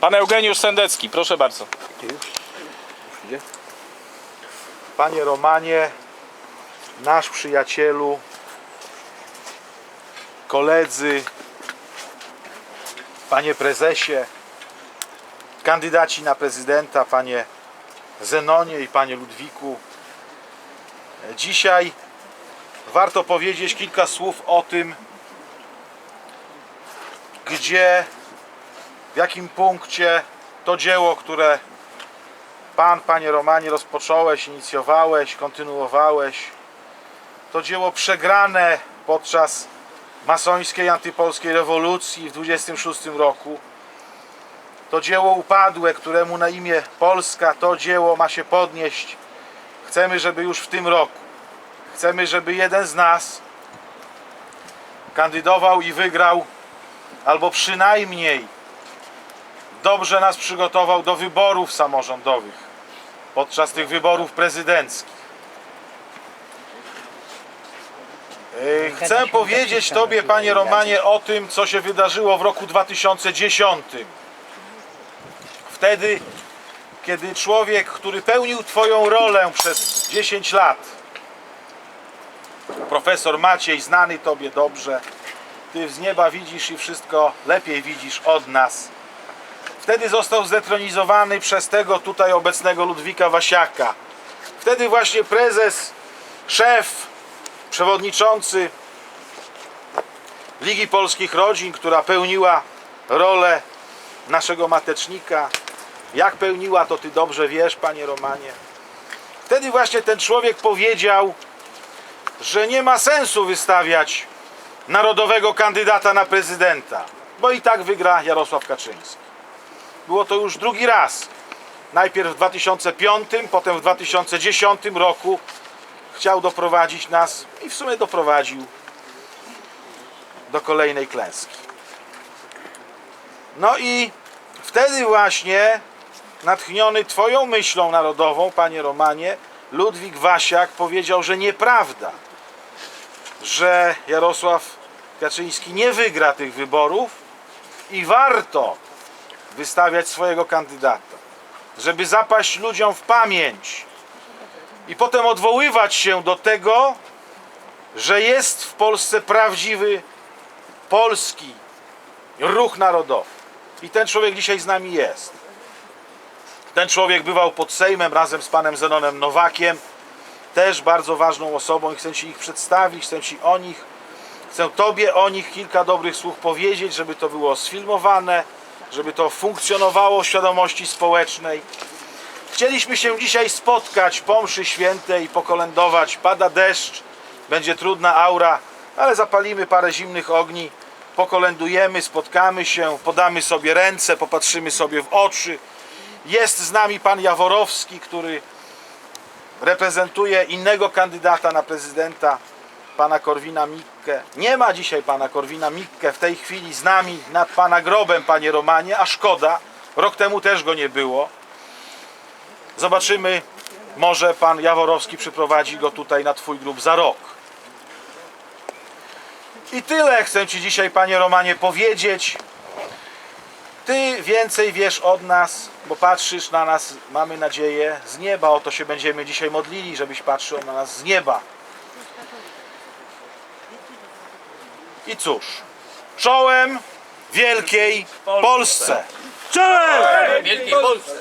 Pan Eugeniusz Sendecki, proszę bardzo. Panie Romanie, nasz przyjacielu, koledzy, panie prezesie, kandydaci na prezydenta, panie Zenonie i panie Ludwiku. Dzisiaj warto powiedzieć kilka słów o tym, gdzie, jakim punkcie to dzieło, które Pan, Panie Romanie, rozpocząłeś, inicjowałeś, kontynuowałeś. To dzieło przegrane podczas masońskiej antypolskiej rewolucji w 26 roku. To dzieło upadłe, któremu na imię Polska, to dzieło ma się podnieść. Chcemy, żeby już w tym roku, chcemy, żeby jeden z nas kandydował i wygrał, albo przynajmniej dobrze nas przygotował do wyborów samorządowych podczas tych wyborów prezydenckich. Yy, Chcę powiedzieć Tobie, Panie Romanie, o tym, co się wydarzyło w roku 2010. Wtedy, kiedy człowiek, który pełnił Twoją rolę przez 10 lat, profesor Maciej, znany Tobie dobrze, Ty z nieba widzisz i wszystko lepiej widzisz od nas. Wtedy został zdetronizowany przez tego tutaj obecnego Ludwika Wasiaka. Wtedy właśnie prezes, szef, przewodniczący Ligi Polskich Rodzin, która pełniła rolę naszego matecznika. Jak pełniła, to ty dobrze wiesz, panie Romanie. Wtedy właśnie ten człowiek powiedział, że nie ma sensu wystawiać narodowego kandydata na prezydenta, bo i tak wygra Jarosław Kaczyński. Było to już drugi raz. Najpierw w 2005, potem w 2010 roku chciał doprowadzić nas i w sumie doprowadził do kolejnej klęski. No i wtedy właśnie natchniony Twoją myślą narodową, panie Romanie, Ludwik Wasiak powiedział, że nieprawda, że Jarosław Kaczyński nie wygra tych wyborów i warto wystawiać swojego kandydata, żeby zapaść ludziom w pamięć i potem odwoływać się do tego, że jest w Polsce prawdziwy polski ruch narodowy. I ten człowiek dzisiaj z nami jest. Ten człowiek bywał pod Sejmem razem z panem Zenonem Nowakiem, też bardzo ważną osobą i chcę Ci ich przedstawić, chcę Ci o nich, chcę Tobie o nich kilka dobrych słów powiedzieć, żeby to było sfilmowane, żeby to funkcjonowało w świadomości społecznej. Chcieliśmy się dzisiaj spotkać po mszy świętej, pokolędować. Pada deszcz, będzie trudna aura, ale zapalimy parę zimnych ogni, pokolędujemy, spotkamy się, podamy sobie ręce, popatrzymy sobie w oczy. Jest z nami pan Jaworowski, który reprezentuje innego kandydata na prezydenta, pana Korwina Mikke. Nie ma dzisiaj pana Korwina Mikke w tej chwili z nami nad pana grobem, panie Romanie, a szkoda. Rok temu też go nie było. Zobaczymy, może pan Jaworowski przyprowadzi go tutaj na twój grób za rok. I tyle chcę ci dzisiaj, panie Romanie, powiedzieć. Ty więcej wiesz od nas, bo patrzysz na nas, mamy nadzieję, z nieba. O to się będziemy dzisiaj modlili, żebyś patrzył na nas z nieba. I cóż, czołem wielkiej Polsce. Czołem! Wielkiej Polsce.